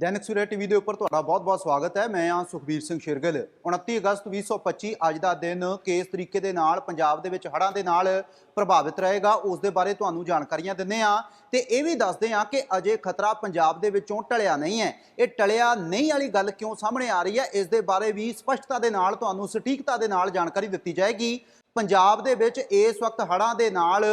ਦੈਨਿਕ Surya TV ਦੇ ਉੱਪਰ ਤੁਹਾਡਾ ਬਹੁਤ-ਬਹੁਤ ਸਵਾਗਤ ਹੈ। ਮੈਂ ਹਾਂ ਸੁਖਬੀਰ ਸਿੰਘ ਸ਼ਿਰਗਲ। 29 ਅਗਸਤ 2025 ਅੱਜ ਦਾ ਦਿਨ ਕਿਸ ਤਰੀਕੇ ਦੇ ਨਾਲ ਪੰਜਾਬ ਦੇ ਵਿੱਚ ਹੜ੍ਹਾਂ ਦੇ ਨਾਲ ਪ੍ਰਭਾਵਿਤ ਰਹੇਗਾ, ਉਸ ਦੇ ਬਾਰੇ ਤੁਹਾਨੂੰ ਜਾਣਕਾਰੀਆਂ ਦਿੰਦੇ ਆ ਤੇ ਇਹ ਵੀ ਦੱਸਦੇ ਆ ਕਿ ਅਜੇ ਖਤਰਾ ਪੰਜਾਬ ਦੇ ਵਿੱਚੋਂ ਟਲਿਆ ਨਹੀਂ ਹੈ। ਇਹ ਟਲਿਆ ਨਹੀਂ ਵਾਲੀ ਗੱਲ ਕਿਉਂ ਸਾਹਮਣੇ ਆ ਰਹੀ ਹੈ? ਇਸ ਦੇ ਬਾਰੇ ਵੀ ਸਪਸ਼ਟਤਾ ਦੇ ਨਾਲ, ਤੁਹਾਨੂੰ ਸਟੀਕਤਾ ਦੇ ਨਾਲ ਜਾਣਕਾਰੀ ਦਿੱਤੀ ਜਾਏਗੀ। ਪੰਜਾਬ ਦੇ ਵਿੱਚ ਇਸ ਵਕਤ ਹੜ੍ਹਾਂ ਦੇ ਨਾਲ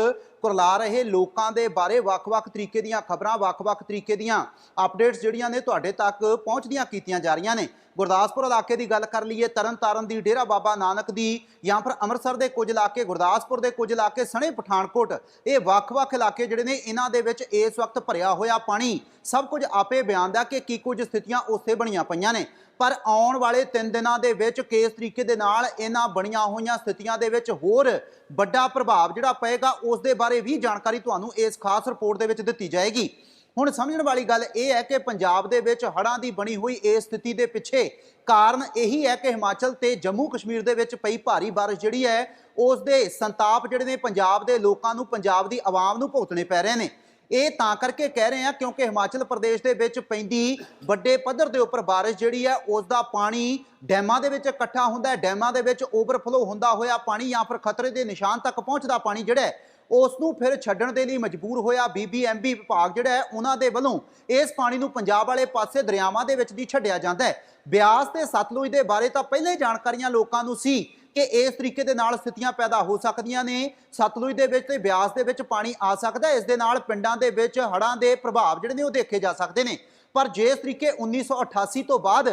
ਕੁਰਲਾ ਰਹੇ ਲੋਕਾਂ ਦੇ ਬਾਰੇ ਵੱਖ-ਵੱਖ ਤਰੀਕੇ ਦੀਆਂ ਖਬਰਾਂ, ਵੱਖ-ਵੱਖ ਤਰੀਕੇ ਦੀਆਂ ਅਪਡੇਟਸ ਜਿਹੜੀਆਂ ਨੇ ਤੁਹਾਡੇ ਤੱਕ ਪਹੁੰਚਦੀਆਂ ਕੀਤੀਆਂ ਜਾ ਰਹੀਆਂ ਨੇ। ਗੁਰਦਾਸਪੁਰ ਇਲਾਕੇ ਦੀ ਗੱਲ ਕਰ ਲਈਏ, ਤਰਨਤਾਰਨ ਦੀ ਡੇਰਾ ਬਾਬਾ ਨਾਨਕ ਦੀ ਜਾਂ ਫਿਰ ਅੰਮ੍ਰਿਤਸਰ ਦੇ ਕੁਝ ਇਲਾਕੇ, ਗੁਰਦਾਸਪੁਰ ਦੇ ਕੁਝ ਇਲਾਕੇ, ਸਣੇ ਪਠਾਨਕੋਟ, ਇਹ ਵੱਖ-ਵੱਖ ਇਲਾਕੇ ਜਿਹੜੇ ਨੇ, ਇਹਨਾਂ ਦੇ ਵਿੱਚ ਇਸ ਵਕਤ ਭਰਿਆ ਹੋਇਆ ਪਾਣੀ ਸਭ ਕੁਝ ਆਪੇ ਬਿਆਨ ਦਾ ਕਿ ਕੀ ਕੁਝ ਸਥਿਤੀਆਂ ਉੱਥੇ ਬਣੀਆਂ ਪਈਆਂ ਨੇ। ਪਰ ਆਉਣ ਵਾਲੇ 3 ਦਿਨਾਂ ਦੇ ਵਿੱਚ ਕਿਸ ਤਰੀਕੇ ਦੇ ਨਾਲ ਇਹਨਾਂ ਬਣੀਆਂ ਹੋਈਆਂ ਸਥਿਤੀਆਂ ਦੇ ਵਿੱਚ ਹੋਰ ਵੱਡਾ ਪ੍ਰਭਾਵ ਜਿਹੜਾ ਪਏਗਾ, ਉਸ ਦੇ ਬਾਰੇ ਵੀ ਜਾਣਕਾਰੀ ਤੁਹਾਨੂੰ ਇਸ ਖਾਸ ਰਿਪੋਰਟ ਦੇ ਵਿੱਚ ਦਿੱਤੀ ਜਾਏਗੀ। ਹੁਣ ਸਮਝਣ ਵਾਲੀ ਗੱਲ ਇਹ ਹੈ ਕਿ ਪੰਜਾਬ ਦੇ ਵਿੱਚ ਹੜ੍ਹਾਂ ਦੀ ਬਣੀ ਹੋਈ ਇਸ ਸਥਿਤੀ ਦੇ ਪਿੱਛੇ ਕਾਰਨ ਇਹੀ ਹੈ ਕਿ ਹਿਮਾਚਲ ਤੇ ਜੰਮੂ ਕਸ਼ਮੀਰ ਦੇ ਵਿੱਚ ਪਈ ਭਾਰੀ ਬਾਰਿਸ਼ ਜਿਹੜੀ ਹੈ, ਉਸ ਦੇ ਸੰਤਾਪ ਜਿਹੜੇ ਨੇ ਪੰਜਾਬ ਦੇ ਲੋਕਾਂ ਨੂੰ, ਪੰਜਾਬ ਦੀ ਆਵਾਮ ਨੂੰ ਭੁਗਤਣੇ ਪੈ ਰਹੇ ਨੇ। ਇਹ ਤਾਂ ਕਰਕੇ ਕਹਿ ਰਹੇ ਆ ਕਿਉਂਕਿ ਹਿਮਾਚਲ ਪ੍ਰਦੇਸ਼ ਦੇ ਵਿੱਚ ਪੈਂਦੀ ਵੱਡੇ ਪੱਧਰ ਦੇ ਉੱਪਰ ਬਾਰਿਸ਼ ਜਿਹੜੀ ਹੈ, ਉਸ ਦਾ ਪਾਣੀ ਡੈਮਾਂ ਦੇ ਵਿੱਚ ਇਕੱਠਾ ਹੁੰਦਾ ਹੈ। ਡੈਮਾਂ ਦੇ ਵਿੱਚ ਓਵਰਫਲੋ ਹੁੰਦਾ ਹੋਇਆ ਪਾਣੀ ਜਾਂ ਫਿਰ ਖਤਰੇ ਦੇ ਨਿਸ਼ਾਨ ਤੱਕ ਪਹੁੰਚਦਾ ਪਾਣੀ ਜਿਹੜਾ ਉਸ ਨੂੰ ਫਿਰ ਛੱਡਣ ਦੇ ਲਈ ਮਜਬੂਰ ਹੋਇਆ ਬੀਬੀਐਮਬੀ ਵਿਭਾਗ ਜਿਹੜਾ ਹੈ, ਉਹਨਾਂ ਦੇ ਵੱਲੋਂ ਇਸ ਪਾਣੀ ਨੂੰ ਪੰਜਾਬ ਵਾਲੇ ਪਾਸੇ ਦਰਿਆਵਾਂ ਦੇ ਵਿੱਚ ਦੀ ਛੱਡਿਆ ਜਾਂਦਾ ਹੈ। ਬਿਆਸ ਤੇ ਸਤਲੁਜ ਦੇ ਬਾਰੇ ਤਾਂ ਪਹਿਲੇ ਜਾਣਕਾਰੀਆਂ ਲੋਕਾਂ ਨੂੰ ਸੀ ਕਿ ਇਸ ਤਰੀਕੇ ਦੇ ਨਾਲ ਸਥਿਤੀਆਂ ਪੈਦਾ ਹੋ ਸਕਦੀਆਂ ਨੇ। ਸਤਲੁਜ ਦੇ ਵਿੱਚ ਤੇ ਬਿਆਸ ਦੇ ਵਿੱਚ ਪਾਣੀ ਆ ਸਕਦਾ ਇਸ ਦੇ ਨਾਲ ਪਿੰਡਾਂ ਦੇ ਵਿੱਚ ਹੜ੍ਹਾਂ ਦੇ ਪ੍ਰਭਾਵ ਜਿਹੜੇ ਨੇ ਉਹ ਦੇਖੇ ਜਾ ਸਕਦੇ ਨੇ। ਪਰ ਜਿਸ ਤਰੀਕੇ 1988 ਤੋਂ ਬਾਅਦ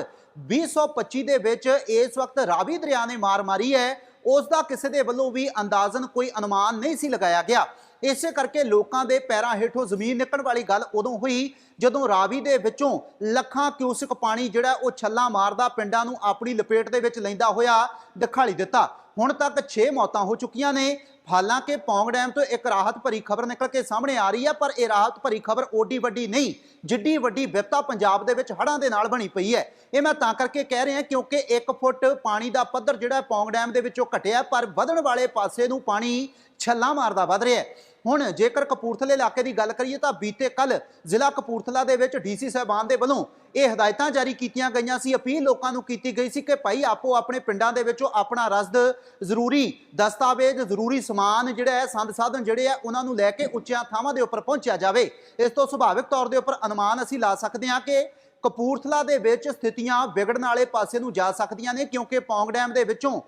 2025 ਦੇ ਵਿੱਚ ਇਸ ਵਕਤ ਰਾਵੀ ਦਰਿਆ ਨੇ ਮਾਰ ਮਾਰੀ ਹੈ ਉਸ ਦਾ ਕਿਸੇ ਦੇ ਵੱਲੋਂ ਵੀ ਅੰਦਾਜ਼ਨ ਕੋਈ ਅਨੁਮਾਨ ਨਹੀਂ ਸੀ ਲਗਾਇਆ ਗਿਆ। ਇਸੇ ਕਰਕੇ ਲੋਕਾਂ ਦੇ ਪੈਰਾਂ ਹੇਠੋਂ ਜ਼ਮੀਨ ਨਿਕਲਣ ਵਾਲੀ ਗੱਲ ਉਦੋਂ ਹੋਈ ਜਦੋਂ ਰਾਵੀ ਦੇ ਵਿੱਚੋਂ ਲੱਖਾਂ ਕਿਊਸਿਕ ਪਾਣੀ ਜਿਹੜਾ ਉਹ ਛੱਲਾ ਮਾਰਦਾ ਪਿੰਡਾਂ ਨੂੰ ਆਪਣੀ ਲਪੇਟ ਦੇ ਵਿੱਚ ਲੈਂਦਾ ਹੋਇਆ ਦਿਖਾਲੀ ਦਿੱਤਾ। ਹੁਣ ਤੱਕ 6 ਮੌਤਾਂ ਹੋ ਚੁੱਕੀਆਂ ਨੇ। ਹਾਲਾਂਕਿ ਪੌਂਗ ਡੈਮ ਤੋਂ ਇੱਕ ਰਾਹਤ ਭਰੀ ਖਬਰ ਨਿਕਲ ਕੇ ਸਾਹਮਣੇ ਆ ਰਹੀ ਹੈ, ਪਰ ਇਹ ਰਾਹਤ ਭਰੀ ਖਬਰ ਓਡੀ ਵੱਡੀ ਨਹੀਂ, ਜਿੱਡੀ ਵੱਡੀ ਵਿਪਤਾ ਪੰਜਾਬ ਦੇ ਵਿੱਚ ਹੜ੍ਹਾਂ ਦੇ ਨਾਲ ਬਣੀ ਪਈ ਹੈ। ਇਹ ਮੈਂ ਤਾਂ ਕਰਕੇ ਕਹਿ ਰਿਹਾ ਕਿਉਂਕਿ 1 ਫੁੱਟ ਪਾਣੀ ਦਾ ਪੱਧਰ ਜਿਹੜਾ ਪੌਂਗ ਡੈਮ ਦੇ ਵਿੱਚੋਂ ਘਟਿਆ ਪਰ ਵਧਣ ਵਾਲੇ ਪਾਸੇ ਨੂੰ ਪਾਣੀ ਛੱਲਾ ਮਾਰਦਾ ਵੱਧ ਰਿਹਾ ਹੈ। ਹੁਣ ਜੇਕਰ ਕਪੂਰਥਲੇ ਇਲਾਕੇ ਦੀ ਗੱਲ ਕਰੀਏ ਤਾਂ ਬੀਤੇ ਕੱਲ ਜ਼ਿਲ੍ਹਾ ਕਪੂਰਥਲਾ ਦੇ ਵਿੱਚ ਡੀਸੀ ਸਾਹਿਬਾਨ ਦੇ ਵੱਲੋਂ ਇਹ ਹਦਾਇਤਾਂ ਜਾਰੀ ਕੀਤੀਆਂ ਗਈਆਂ ਸੀ। ਅਪੀਲ ਲੋਕਾਂ ਨੂੰ ਕੀਤੀ ਗਈ ਸੀ ਕਿ ਭਾਈ ਆਪੋ ਆਪਣੇ ਪਿੰਡਾਂ ਦੇ ਵਿੱਚੋਂ ਆਪਣਾ ਰਸਦ ਜ਼ਰੂਰੀ ਦਸਤਾਵੇਜ਼, ਜ਼ਰੂਰੀ ਸਮਾਨ ਜਿਹੜਾ ਹੈ, ਸੰਦ ਸਾਧਨ ਜਿਹੜੇ ਆ ਉਹਨਾਂ ਨੂੰ ਲੈ ਕੇ ਉੱਚੀਆਂ ਥਾਵਾਂ ਦੇ ਉੱਪਰ ਪਹੁੰਚਿਆ ਜਾਵੇ। ਇਸ ਤੋਂ ਸੁਭਾਵਿਕ ਤੌਰ ਦੇ ਉੱਪਰ ਅਨੁਮਾਨ ਅਸੀਂ ਲਾ ਸਕਦੇ ਹਾਂ ਕਿ ਕਪੂਰਥਲਾ ਦੇ ਵਿੱਚ ਸਥਿਤੀਆਂ ਵਿਗੜਨ ਵਾਲੇ ਪਾਸੇ ਨੂੰ ਜਾ ਸਕਦੀਆਂ ਨੇ, ਕਿਉਂਕਿ ਪੌਂਗ ਡੈਮ ਦੇ ਵਿੱਚੋਂ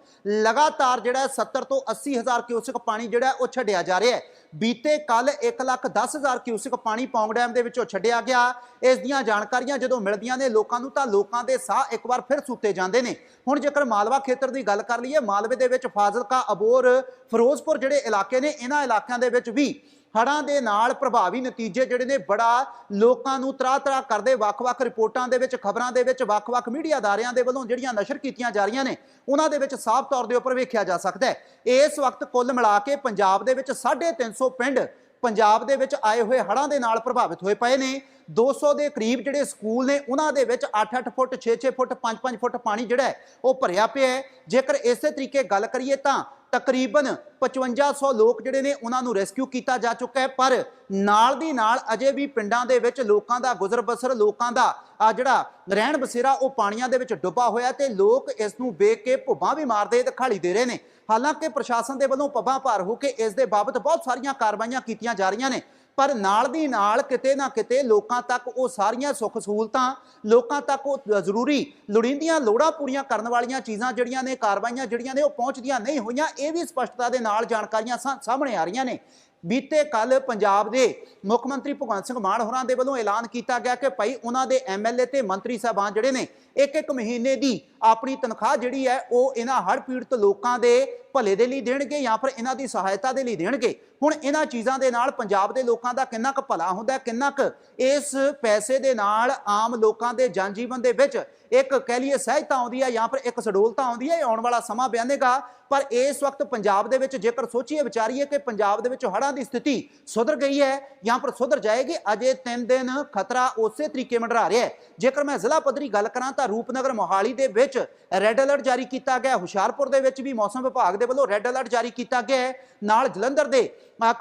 ਲਗਾਤਾਰ ਜਿਹੜਾ ਹੈ 70 ਤੋਂ 80 ਹਜ਼ਾਰ ਕਿਊਸਿਕ ਪਾਣੀ ਜਿਹੜਾ ਉਹ ਛੱਡਿਆ ਜਾ ਰਿਹਾ ਹੈ। ਬੀਤੇ ਕੱਲ 1 ਲੱਖ 10 ਹਜ਼ਾਰ ਕਿਊਸਿਕ ਪਾਣੀ ਪੌਂਗ ਡੈਮ ਦੇ ਵਿੱਚੋਂ ਛੱਡਿਆ ਗਿਆ। ਇਸ ਦੀਆਂ ਜਾਣਕਾਰੀਆਂ ਜਦੋਂ ਮਿਲਦੀਆਂ ਨੇ ਲੋਕਾਂ ਨੂੰ ਤਾਂ ਲੋਕਾਂ ਦੇ ਸਾਹ ਇੱਕ ਵਾਰ ਫਿਰ ਸੁੱਤੇ ਜਾਂਦੇ ਨੇ। ਹੁਣ ਜੇਕਰ ਮਾਲਵਾ ਖੇਤਰ ਦੀ ਗੱਲ ਕਰ ਲਈਏ, ਮਾਲਵੇ ਦੇ ਵਿੱਚ ਫਾਜ਼ਿਲਕਾ, ਅਬੋਰ, ਫਿਰੋਜ਼ਪੁਰ ਜਿਹੜੇ ਇਲਾਕੇ ਨੇ, ਇਹਨਾਂ ਇਲਾਕਿਆਂ ਦੇ ਵਿੱਚ ਵੀ ਹੜ੍ਹਾਂ ਦੇ ਨਾਲ ਪ੍ਰਭਾਵੀ ਨਤੀਜੇ ਜਿਹੜੇ ਨੇ ਬੜਾ ਲੋਕਾਂ ਨੂੰ ਤਰਾ ਤਰਾ ਕਰਦੇ, ਵੱਖ-ਵੱਖ ਰਿਪੋਰਟਾਂ ਦੇ ਵਿੱਚ, ਖਬਰਾਂ ਦੇ ਵਿੱਚ, ਵੱਖ-ਵੱਖ ਮੀਡੀਆ ਅਦਾਰਿਆਂ ਦੇ ਵੱਲੋਂ ਜਿਹੜੀਆਂ ਨਸ਼ਰ ਕੀਤੀਆਂ ਜਾ ਰਹੀਆਂ ਨੇ, ਉਹਨਾਂ ਦੇ ਵਿੱਚ ਸਾਫ਼ ਤੌਰ ਦੇ ਉੱਪਰ ਵੇਖਿਆ ਜਾ ਸਕਦਾ ਹੈ। ਇਸ ਵਕਤ ਕੁੱਲ ਮਿਲਾ ਕੇ ਪੰਜਾਬ ਦੇ ਵਿੱਚ 350 ਪਿੰਡ ਪੰਜਾਬ ਦੇ ਵਿੱਚ ਆਏ ਹੋਏ ਹੜ੍ਹਾਂ ਦੇ ਨਾਲ ਪ੍ਰਭਾਵਿਤ ਹੋਏ ਪਏ ਨੇ। 200 ਦੇ ਕਰੀਬ ਜਿਹੜੇ ਸਕੂਲ ਨੇ, ਉਹਨਾਂ ਦੇ ਵਿੱਚ 8-8 ਫੁੱਟ 6-6 ਫੁੱਟ 5-5 ਫੁੱਟ ਪਾਣੀ ਜਿਹੜਾ ਉਹ ਭਰਿਆ ਪਿਆ ਹੈ। ਜੇਕਰ ਇਸੇ ਤਰੀਕੇ ਗੱਲ ਕਰੀਏ ਤਾਂ ਤਕਰੀਬਨ 5500 ਲੋਕ ਜਿਹੜੇ ਨੇ ਉਹਨਾਂ ਨੂੰ ਰੈਸਕਿਊ ਕੀਤਾ ਜਾ ਚੁੱਕਾ ਹੈ। ਪਰ ਨਾਲ ਦੀ ਨਾਲ ਅਜੇ ਵੀ ਪਿੰਡਾਂ ਦੇ ਵਿੱਚ ਲੋਕਾਂ ਦਾ ਗੁਜ਼ਰ ਬਸਰ, ਲੋਕਾਂ ਦਾ ਆ ਜਿਹੜਾ ਰਹਿਣ ਬਸੇਰਾ, ਉਹ ਪਾਣੀਆਂ ਦੇ ਵਿੱਚ ਡੁੱਬਾ ਹੋਇਆ ਤੇ ਲੋਕ ਇਸ ਨੂੰ ਵੇਖ ਕੇ ਭੁੱਬਾਂ ਵੀ ਮਾਰਦੇ ਤੇ ਖਾਲੀ ਦੇ ਰਹੇ ਨੇ। ਹਾਲਾਂਕਿ ਪ੍ਰਸ਼ਾਸਨ ਦੇ ਵੱਲੋਂ ਪੱਬਾਂ ਭਾਰ ਹੋ ਕੇ ਇਸ ਦੇ ਬਾਬਤ ਬਹੁਤ ਸਾਰੀਆਂ ਕਾਰਵਾਈਆਂ ਕੀਤੀਆਂ ਜਾ ਰਹੀਆਂ ਨੇ। ਪਰ ਨਾਲ ਦੀ ਨਾਲ ਕਿਤੇ ਨਾ ਕਿਤੇ ਲੋਕਾਂ ਤੱਕ ਉਹ ਸਾਰੀਆਂ ਸੁੱਖ ਸਹੂਲਤਾਂ, ਲੋਕਾਂ ਤੱਕ ਉਹ ਜ਼ਰੂਰੀ ਲੋੜੀਂਦੀਆਂ ਲੋੜਾਂ ਪੂਰੀਆਂ ਕਰਨ ਵਾਲੀਆਂ ਚੀਜ਼ਾਂ ਜਿਹੜੀਆਂ ਨੇ, ਕਾਰਵਾਈਆਂ ਜਿਹੜੀਆਂ ਨੇ ਉਹ ਪਹੁੰਚਦੀਆਂ ਨਹੀਂ ਹੋਈਆਂ, ਇਹ ਵੀ ਸਪਸ਼ਟਤਾ ਦੇ ਨਾਲ ਜਾਣਕਾਰੀਆਂ ਸਾ- ਸਾਹਮਣੇ ਆ ਰਹੀਆਂ ਨੇ। ਬੀਤੇ ਕੱਲ ਪੰਜਾਬ ਦੇ ਮੁੱਖ ਮੰਤਰੀ ਭਗਵੰਤ ਸਿੰਘ ਮਾਨ ਹੋਰਾਂ ਦੇ ਵੱਲੋਂ ਐਲਾਨ ਕੀਤਾ ਗਿਆ ਕਿ ਭਾਈ ਉਹਨਾਂ ਦੇ ਐਮਐਲਏ ਤੇ ਮੰਤਰੀ ਸਾਹਿਬਾਨ ਜਿਹੜੇ ਨੇ ਇੱਕ ਇੱਕ ਮਹੀਨੇ ਦੀ ਆਪਣੀ ਤਨਖਾਹ ਜਿਹੜੀ ਹੈ, ਉਹ ਇਹਨਾਂ ਹੜ੍ਹ ਪੀੜਤ ਲੋਕਾਂ ਦੇ ਭਲੇ ਦੇ ਲਈ ਦੇਣਗੇ ਜਾਂ ਫਿਰ ਇਹਨਾਂ ਦੀ ਸਹਾਇਤਾ ਦੇ ਲਈ ਦੇਣਗੇ? ਹੁਣ ਇਹਨਾਂ ਚੀਜ਼ਾਂ ਦੇ ਨਾਲ ਪੰਜਾਬ ਦੇ ਲੋਕਾਂ ਦਾ ਕਿੰਨਾ ਕੁ ਭਲਾ ਹੁੰਦਾ ਕਿੰਨਾ ਕੁ ਇਸ ਪੈਸੇ ਦੇ ਨਾਲ ਆਮ ਲੋਕਾਂ ਦੇ ਜਨ ਜੀਵਨ ਦੇ ਵਿੱਚ ਇੱਕ ਕਹਿ ਲਈਏ ਸਹਾਇਤਾ ਆਉਂਦੀ ਹੈ ਜਾਂ ਫਿਰ ਇੱਕ ਸਡੋਲਤਾ ਆਉਂਦੀ ਹੈ, ਇਹ ਆਉਣ ਵਾਲਾ ਸਮਾਂ ਬਿਆਨੇਗਾ। ਪਰ ਇਸ ਵਕਤ ਪੰਜਾਬ ਦੇ ਵਿੱਚ ਜੇਕਰ ਸੋਚੀਏ, ਵਿਚਾਰੀਏ ਕਿ ਪੰਜਾਬ ਦੇ ਵਿੱਚ ਹੜ੍ਹਾਂ ਦੀ ਸਥਿਤੀ ਸੁਧਰ ਗਈ ਹੈ ਜਾਂ ਪਰ ਸੁਧਰ ਜਾਏਗੀ, ਅਜੇ 3 ਦਿਨ ਖਤਰਾ ਉਸੇ ਤਰੀਕੇ ਮੰਡਰਾ ਰਿਹਾ ਹੈ। ਜੇਕਰ ਮੈਂ ਜ਼ਿਲ੍ਹਾ ਪੱਧਰੀ ਗੱਲ ਕਰਾਂ ਤਾਂ ਰੂਪਨਗਰ ਮੋਹਾਲੀ ਦੇ ਵਿੱਚ ਰੈੱਡ ਅਲਰਟ ਜਾਰੀ ਕੀਤਾ ਗਿਆ, ਹੁਸ਼ਿਆਰਪੁਰ ਦੇ ਵਿੱਚ ਵੀ ਮੌਸਮ ਵਿਭਾਗ ਦੇ ਵੱਲੋਂ ਰੈੱਡ ਅਲਰਟ ਜਾਰੀ ਕੀਤਾ ਗਿਆ ਹੈ ਨਾਲ ਜਲੰਧਰ ਦੇ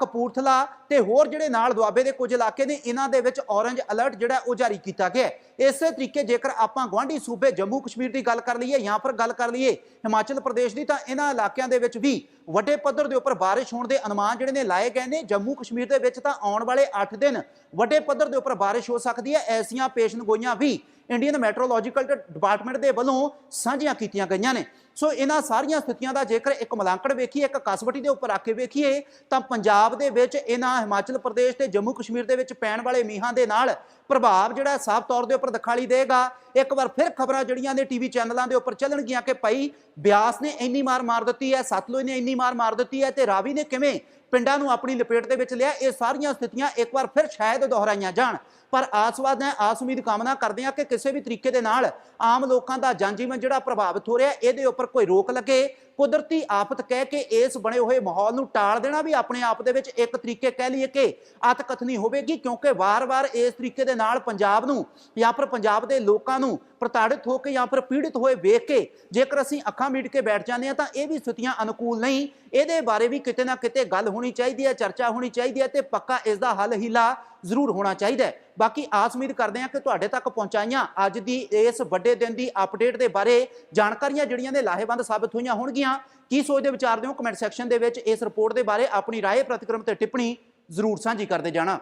ਕਪੂਰਥਲਾ ਤੇ ਹੋਰ ਜਿਹੜੇ ਨਾਲ ਦੁਆਬੇ ਦੇ ਕੁਝ ਇਲਾਕੇ ਨੇ, ਇਹਨਾਂ ਦੇ ਵਿੱਚ ਔਰੰਜ ਅਲਰਟ ਜਿਹੜਾ ਉਹ ਜਾਰੀ ਕੀਤਾ ਗਿਆ ਹੈ। ਇਸੇ ਤਰੀਕੇ ਜੇਕਰ ਆਪਾਂ ਗਵਾਂਢੀ ਸੂਬੇ ਜੰਮੂ ਕਸ਼ਮੀਰ ਦੀ ਗੱਲ ਕਰ ਲਈਏ ਜਾਂ ਫਿਰ ਗੱਲ ਕਰ ਲਈਏ ਹਿਮਾਚਲ ਪ੍ਰਦੇਸ਼ ਦੀ, ਤਾਂ ਇਹਨਾਂ ਇਲਾਕਿਆਂ ਦੇ ਵਿੱਚ ਵੀ ਵੱਡੇ ਪੱਧਰ ਦੇ ਉੱਪਰ ਬਾਰਿਸ਼ ਹੋਣ ਦੇ ਅਨੁਮਾਨ ਜਿਹੜੇ ਨੇ ਲਾਏ ਗਏ ਨੇ। ਜੰਮੂ ਕਸ਼ਮੀਰ ਦੇ ਵਿੱਚ ਤਾਂ ਆਉਣ ਵਾਲੇ 8 ਦਿਨ ਵੱਡੇ ਪੱਧਰ ਦੇ ਉੱਪਰ ਬਾਰਿਸ਼ ਹੋ ਸਕਦੀ ਹੈ। ਐਸੀਆਂ ਪੇਸ਼ਨਗੋਈਆਂ ਵੀ ਇੰਡੀਅਨ ਮੈਟਰੋਲੋਜੀਕਲ ਡਿਪਾਰਟਮੈਂਟ ਦੇ ਵੱਲੋਂ ਸਾਂਝੀਆਂ ਕੀਤੀਆਂ ਗਈਆਂ ਨੇ। ਸੋ ਇਹਨਾਂ ਸਾਰੀਆਂ ਸਥਿਤੀਆਂ ਦਾ ਜੇਕਰ ਇੱਕ ਮਲਾਂਕੜ ਵੇਖੀਏ, ਇੱਕ ਕਸਵਟੀ ਦੇ ਉੱਪਰ ਆ ਕੇ ਵੇਖੀਏ, ਤਾਂ ਪੰਜਾਬ ਦੇ ਵਿੱਚ ਇਹਨਾਂ ਹਿਮਾਚਲ ਪ੍ਰਦੇਸ਼ ਤੇ ਜੰਮੂ ਕਸ਼ਮੀਰ ਦੇ ਵਿੱਚ ਪੈਣ ਵਾਲੇ ਮੀਂਹਾਂ ਦੇ ਨਾਲ ਪ੍ਰਭਾਵ ਜਿਹੜਾ ਸਾਫ਼ ਤੌਰ ਦੇ ਉੱਪਰ ਦਿਖਾਈ ਦੇਗਾ। ਇੱਕ ਵਾਰ ਫਿਰ ਖਬਰਾਂ ਜਿਹੜੀਆਂ ਨੇ ਟੀਵੀ ਚੈਨਲਾਂ ਦੇ ਉੱਪਰ ਚੱਲਣਗੀਆਂ ਕਿ ਭਾਈ ਬਿਆਸ ਨੇ ਇੰਨੀ ਮਾਰ ਮਾਰ ਦਿੱਤੀ ਹੈ, ਸਤਲੁਜ ਨੇ ਇੰਨੀ ਮਾਰ ਮਾਰ ਦਿੱਤੀ ਹੈ ਤੇ ਰਾਵੀ ਨੇ ਕਿਵੇਂ ਪਿੰਡਾਂ ਨੂੰ ਆਪਣੀ ਲਪੇਟ ਦੇ ਵਿੱਚ ਲਿਆ? ਇਹ ਸਾਰੀਆਂ ਸਥਿਤੀਆਂ ਇੱਕ ਵਾਰ ਫਿਰ ਸ਼ਾਇਦ ਦੁਹਰਾਈਆਂ ਜਾਣ। ਪਰ ਆਸਵਾਦ ਹੈ, ਆਸ ਉਮੀਦ ਕਾਮਨਾ ਕਰਦੇ ਹਾਂ ਕਿ ਕਿਸੇ ਵੀ ਤਰੀਕੇ ਦੇ ਨਾਲ ਆਮ ਲੋਕਾਂ ਦਾ ਜਨਜੀਵਨ ਜਿਹੜਾ ਪ੍ਰਭਾਵਿਤ ਹੋ ਰਿਹਾ, ਇਹਦੇ ਉੱਪਰ ਕੋਈ ਰੋਕ ਲੱਗੇ। ਕੁਦਰਤੀ ਆਫਤ ਕਹਿ ਕੇ ਇਸ ਬਣੇ ਹੋਏ ਮਾਹੌਲ ਨੂੰ ਟਾਲ ਦੇਣਾ ਵੀ ਆਪਣੇ ਆਪ ਦੇ ਵਿੱਚ ਇੱਕ ਤਰੀਕੇ ਕਹਿ ਲਈਏ ਕਿ ਅਤਕਥਨੀ ਹੋਵੇਗੀ, ਕਿਉਂਕਿ ਵਾਰ-ਵਾਰ ਇਸ ਤਰੀਕੇ ਦੇ ਨਾਲ ਪੰਜਾਬ ਨੂੰ ਜਾਂ ਫਿਰ ਪੰਜਾਬ ਦੇ ਲੋਕਾਂ ਨੂੰ ਪ੍ਰਤਾੜਿਤ ਹੋ ਕੇ ਜਾਂ ਫਿਰ ਪੀੜਿਤ ਹੋਏ ਵੇਖ ਕੇ ਜੇਕਰ ਅਸੀਂ ਅੱਖਾਂ ਮੀਟ ਕੇ ਬੈਠ ਜਾਂਦੇ ਹਾਂ ਤਾਂ ਇਹ ਵੀ ਸਥਿਤੀਆਂ ਅਨੁਕੂਲ ਨਹੀਂ। ਇਹਦੇ ਬਾਰੇ ਵੀ ਕਿਤੇ ਨਾ ਕਿਤੇ ਗੱਲ ਹੋਣੀ ਚਾਹੀਦੀ ਹੈ, ਚਰਚਾ ਹੋਣੀ ਚਾਹੀਦੀ ਹੈ ਤੇ ਪੱਕਾ ਇਸ ਦਾ ਹੱਲ ਹੀਲਾ ਜ਼ਰੂਰ ਹੋਣਾ ਚਾਹੀਦਾ ਹੈ। ਬਾਕੀ ਆਸ ਉਮੀਦ ਕਰਦੇ ਹਾਂ ਕਿ ਤੁਹਾਡੇ ਤੱਕ ਪਹੁੰਚਾਈਆਂ। ਅੱਜ ਦੀ ਇਸ ਵੱਡੇ ਦਿਨ ਦੀ ਅਪਡੇਟ ਦੇ ਬਾਰੇ ਜਾਣਕਾਰੀਆਂ ਜਿਹੜੀਆਂ ਨੇ ਲਾਹੇਵੰਦ ਸਾਬਤ ਹੋਈਆਂ ਹੋਣਗੀਆਂ। ਕੀ ਸੋਚਦੇ ਵਿਚਾਰਦੇ ਹੋ ਕਮੈਂਟ ਸੈਕਸ਼ਨ ਦੇ ਵਿੱਚ। ਇਸ ਰਿਪੋਰਟ ਦੇ ਬਾਰੇ ਆਪਣੀ ਰਾਏ ਪ੍ਰਤੀਕਰਮ ਤੇ ਟਿੱਪਣੀ ਜ਼ਰੂਰ ਸਾਂਝੀ ਕਰਦੇ ਜਾਣਾ।